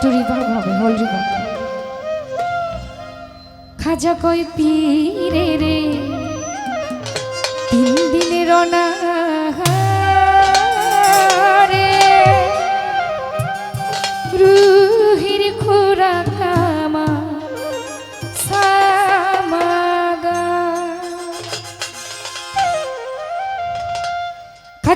একটু রিভার্ভ হবে হল রিভার্ভ খাজা কই পীরে রে তিন দিনের অনাহারে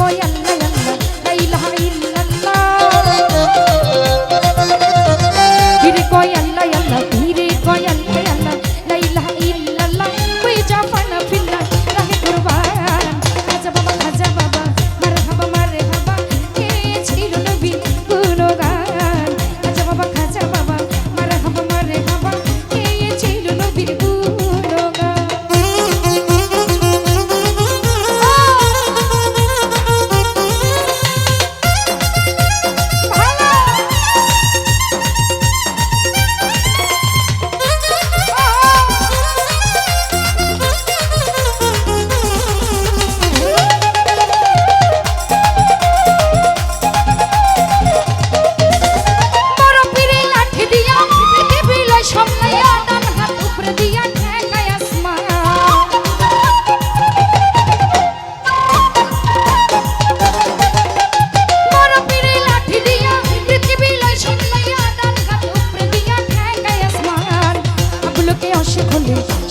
voy al Sunday.